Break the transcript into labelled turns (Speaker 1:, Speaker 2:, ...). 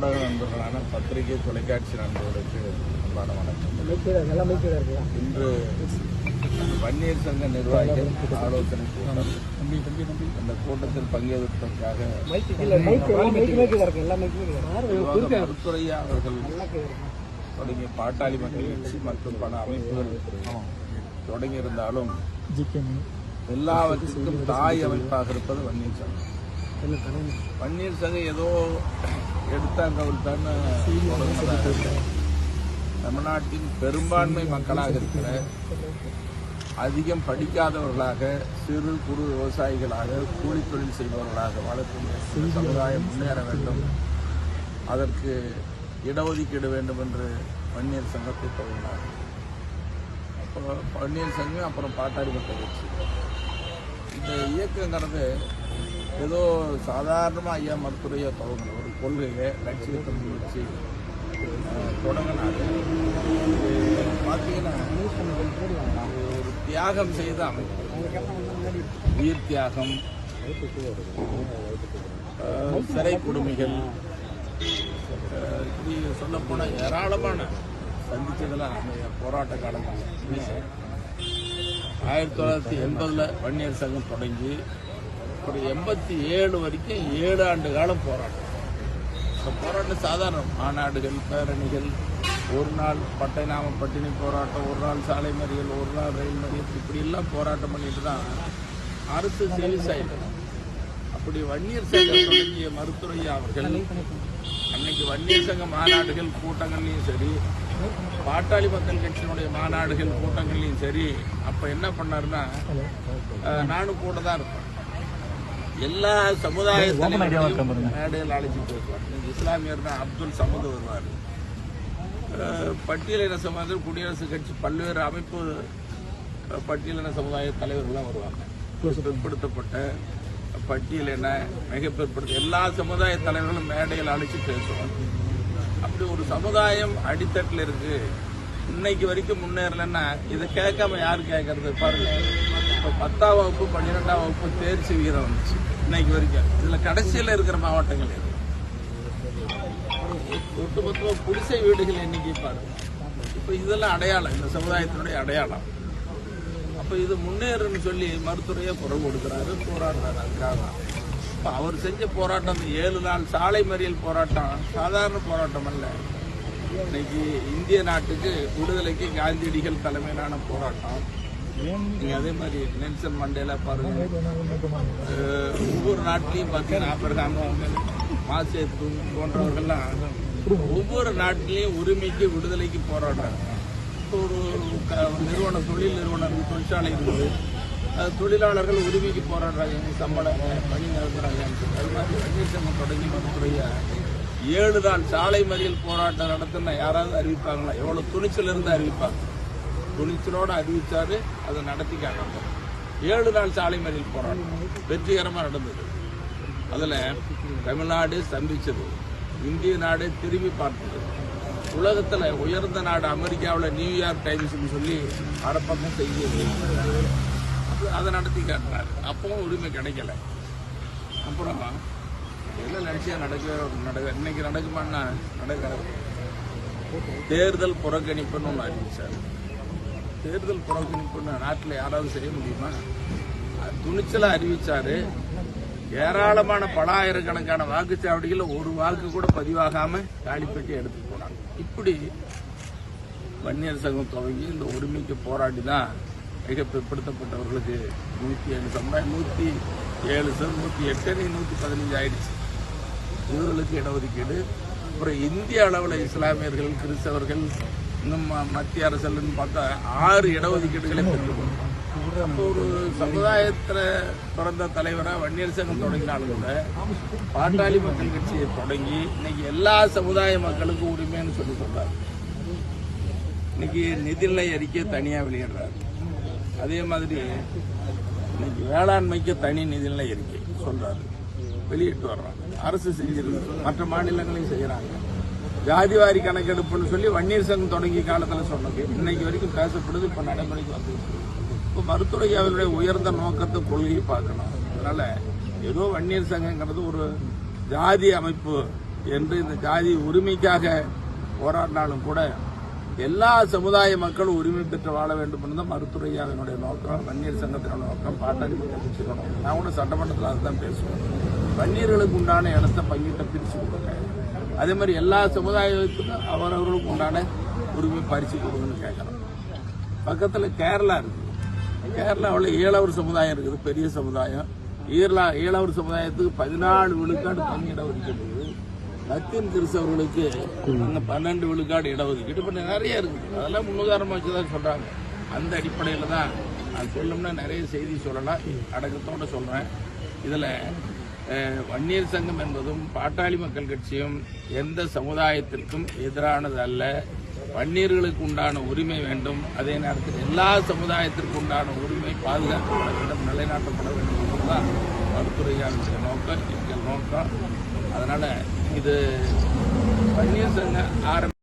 Speaker 1: ஊடக நண்பர்களான பத்திரிகை தொலைக்காட்சி நண்பர்களுக்கு அன்பான வணக்கம். இன்று வன்னியர் சங்க நிர்வாகிகள் ஆலோசனை கூட்டம். அந்த கூட்டத்தில் பங்கேற்பதற்காக மருத்துவரையா அவர்கள் தொடங்கிய பாட்டாளி மக்கள் கட்சி மற்றும் பல அமைப்புகள் தொடங்கியிருந்தாலும் எல்லாவற்றுக்கும் தாய் அமைப்பாக இருப்பது வன்னியர் சங்கம். வன்னியர் சங்கம் ஏதோ எடுத்தாங்க இல்லை. தமிழ்நாட்டின் பெரும்பான்மை மக்களாக இருக்கிற அதிகம் படிக்காதவர்களாக சிறு குறு விவசாயிகளாக கூலி தொழில் செய்பவர்களாக வாழக்கூடிய சமுதாயம் முன்னேற வேண்டும். அதற்கு இடஒதுக்கீடு வேண்டும் என்று வன்னியர் சங்கத்தை தொடங்கினார் அப்போ வன்னியர் சங்கம் அப்புறம் பாட்டாளி மக்கள் கட்சி. இந்த இயக்கங்கிறது ஏதோ சாதாரணமாக ஐயா மருத்துவரையை தொடங்கணும் ஒரு கொள்கையை லட்சியத்தை வச்சு தொடங்கினாரு. பார்த்தீங்கன்னா ஒரு தியாகம் செய்த அமைப்பு. உயிர் தியாகம் சிறை கொடுமைகள் சொல்லப்போனால் ஏராளமான சந்திச்சதெல்லாம் அந்த போராட்ட காலங்கள் ஆயிரத்தி தொள்ளாயிரத்தி எண்பதில் வன்னியர் சங்கம் தொடங்கி ஒரு எண்பத்தி ஏழு வரைக்கும் ஏழு ஆண்டு காலம் போராட்டம். இந்த போராட்டம் சாதாரணம். மாநாடுகள் பேரணிகள் ஒரு நாள் பட்டை நாம பட்டினி போராட்டம் ஒரு நாள் சாலை மறியல் ஒரு நாள் ரயில் மறியல் இப்படியெல்லாம் போராட்டம் பண்ணிட்டு தான் அரசு சீரியஸ் ஆயிடுது அப்படி வன்னியர் சங்கம் தொடங்கிய மருத்துவரையா அவர்கள் அன்னைக்கு வன்னியர் சங்க மாநாடுகள் கூட்டங்கள்லையும் சரி பாட்டாளி மக்கள் கட்சியினுடைய மாநாடுகள் கூட்டங்கள்லையும் சரி அப்ப என்ன பண்ணாருன்னா நானும் கூட தான் இருப்பேன். எல்லா சமுதாய மேடையில் அழைச்சி பேசுவார் இஸ்லாமியர்னா அப்துல் சமது வருவார். பட்டியலின சமுதாயம் குடியரசுக் கட்சி பல்வேறு அமைப்பு பட்டியலின சமுதாய தலைவர்கள்லாம் வருவாங்க. பிற்படுத்தப்பட்ட பட்டியல் மிக பிற்படுத்த எல்லா சமுதாய தலைவர்களும் மேடையில் அழைச்சி பேசுவோம். அப்படி ஒரு சமுதாயம் அடித்தட்டில் இருக்கு. இன்னைக்கு வரைக்கும் முன்னேறலன்னா இதை கேட்காம யார் கேட்கறது பாருங்க. இப்போ பத்தாம் வகுப்பு பன்னிரெண்டாம் வகுப்பு தேர்ச்சி விகிதம் வந்துச்சு இன்னைக்கு வரைக்கும். இதில் கடைசியில் இருக்கிற மாவட்டங்கள் எது? ஒட்டுமொத்தமாக குடிசை வீடுகள் எண்ணிக்கை பாருங்க. இப்போ இதெல்லாம் அடையாளம் இந்த சமுதாயத்தினுடைய அடையாளம். இப்போ இது முன்னேறுன்னு சொல்லி மருத்துவரையே குரல் கொடுக்குறாரு போராடுறாரு அதுக்காக இப்போ அவர் செஞ்ச போராட்டம் அந்த ஏழு நாள் சாலை மறியல் போராட்டம் சாதாரண போராட்டம் அல்ல. இன்னைக்கு இந்திய நாட்டுக்கு விடுதலைக்கு காந்தியடிகள் தலைமையிலான போராட்டம். அதே மாதிரி நெல்சன் மண்டேலா பாருங்க. ஒவ்வொரு நாட்டிலையும் பார்த்தீங்கன்னா ஆபிரகாம் மாசேத்து போன்றவர்கள்லாம் ஒவ்வொரு நாட்டிலையும் உரிமைக்கு விடுதலைக்கு போராடுறாங்க. ஒரு நிறுவனம் தொழில் நிறுவனம் தொழிற்சாலை இருக்குது. அது தொழிலாளர்கள் உரிமைக்கு போராடுறாங்க எங்கள் சம்பளம் பணி நிரப்புறாங்கன்னு அது மாதிரி வன்னியர் சங்கம் தொடங்கி மருத்துவரையா ஏழு நாள் சாலை மறியல் போராட்டம் நடத்தின யாராவது அறிவிப்பாங்களா? எவ்வளோ துணிச்சல் இருந்து அறிவிப்பாங்க? துணிச்சலோடு அறிவித்தாரு அதை நடத்தி காட்டணும் ஏழு நாள் சாலை மறியல் போராட்டம். வெற்றிகரமாக நடந்தது. அதில் தமிழ்நாடு ஸ்தம்பிச்சது இந்திய நாடு திரும்பி பார்த்தது. உலகத்துல உயர்ந்த நாடு அமெரிக்காவில் நியூயார்க் டைம்ஸ்னு சொல்லி அரப்பக்கம் செய்தி அதை நடத்தி காட்டுறாரு. அப்பவும் உரிமை கிடைக்கல. அப்புறம் என்ன நினைச்சா நடக்க நடக்க இன்னைக்கு நடக்குமான்னா நடக்காது. தேர்தல் புறக்கணிப்புன்னு ஒன்று அறிவிச்சார். தேர்தல் புறக்கணிப்புன்னு நாட்டில் யாராவது செய்ய முடியுமா? துணிச்சலாக அறிவிச்சாரு. ஏராளமான பலாயிரக்கணக்கான வாக்குச்சாவடிகளில் ஒரு வாக்கு கூட பதிவாகாம காலிப்பட்டி எடுத்து போனாங்க. இப்படி வன்னியர் சங்கம் துவங்கி இந்த உரிமைக்கு போராடி தான் மிக பிற்படுத்தப்பட்டவர்களுக்கு நூற்றி ஏழு சமுதாயம் நூற்றி ஏழு சார் நூற்றி எட்டு நூற்றி பதினஞ்சு ஆயிடுச்சு. இவர்களுக்கு இடஒதுக்கீடு. அப்புறம் இந்திய அளவில் இஸ்லாமியர்கள் கிறிஸ்தவர்கள் இன்னும் ம- மத்திய அரசுன்னு பார்த்தா ஆறு இடஒதுக்கீடுகளை பெற்றுக்கொண்டோம் அப்போ ஒரு சமுதாயத்தில் பிறந்த தலைவராக வன்னியர் சங்கம் தொடங்கினாலும் கூட பாட்டாளி மக்கள் கட்சியை தொடங்கி இன்னைக்கு எல்லா சமுதாய மக்களுக்கும் உரிமைன்னு சொல்லி சொல்றாரு. இன்னைக்கு நிதிநிலை அறிக்கை தனியாக வெளியிடுறாரு. அதே மாதிரி இன்னைக்கு வேளாண்மைக்கு தனி நிதிநிலை அறிக்கை சொல்றாரு. வெளியிட்டு வர்றாங்க. அரசு செஞ்சிருக்கு. மற்ற மாநிலங்களையும் செய்யறாங்க. ஜாதிவாரி கணக்கெடுப்புன்னு சொல்லி வன்னியர் சங்கம் தொடங்கிய காலத்தில் சொன்னது. இன்னைக்கு வரைக்கும் பேசப்படுது. இப்போ நடைமுறைக்கு வந்து இப்போ மருத்துவரையாவினுடைய உயர்ந்த நோக்கத்தை கொள்கையை பார்க்கணும். அதனால ஏதோ வன்னியர் சங்கங்கிறது ஒரு ஜாதி அமைப்பு என்று இந்த ஜாதி உரிமைக்காக போராடினாலும் கூட எல்லா சமுதாய மக்களும் உரிமை பெற்று வாழ வேண்டும் என்று மருத்துவரையாவினுடைய நோக்கம் வன்னியர் சங்கத்தினோட நோக்கம் பாட்டாளி மக்கள் பிரிச்சுக்கணும் நான் கூட சட்டமன்றத்தில் அதுதான் பேசுவேன். வன்னியர்களுக்கு உண்டான இடத்த பங்கிட்ட பிரிச்சு கொடுங்க. அதே மாதிரி எல்லா சமுதாயத்துக்கும் அவரவர்களுக்கு உண்டான உரிமை பறிச்சு கொடுங்கன்னு கேட்குறோம் பக்கத்தில் கேரளா இருக்குது கேரளாவில் ஈழவர் சமுதாயம் இருக்குது பெரிய சமுதாயம். ஈரலா ஈழவர் சமுதாயத்துக்கு பதினாலு விழுக்காடு தனி இடஒதுக்கீடு. இருக்குது லத்தீன் கிறிஸ்தவர்களுக்கு அங்கே பன்னெண்டு விழுக்காடு இடஒதுக்கீடு. இப்போ நிறைய இருக்குது. அதெல்லாம் முன்னுதாரணமாக வச்சு தான் சொல்கிறாங்க அந்த அடிப்படையில் தான் நான் சொல்லணும்னா நிறைய செய்தி சொல்லலாம். அடக்கத்தோடு சொல்கிறேன் இதில் வன்னியர் சங்கம் என்பதும் பாட்டாளி மக்கள் கட்சியும் எந்த சமுதாயத்திற்கும் எதிரானது அல்ல. வன்னியர்களுக்கு உண்டான உரிமை வேண்டும். அதே நேரத்தில் எல்லா சமுதாயத்திற்கு உண்டான உரிமை பாதுகாக்கப்பட வேண்டும். நிலைநாட்டப்பட வேண்டும் என்பதுதான் மருத்துவரையாளுடைய நோக்கம். எங்கள் நோக்கம். அதனால் இது வன்னியர் சங்க ஆரம்பி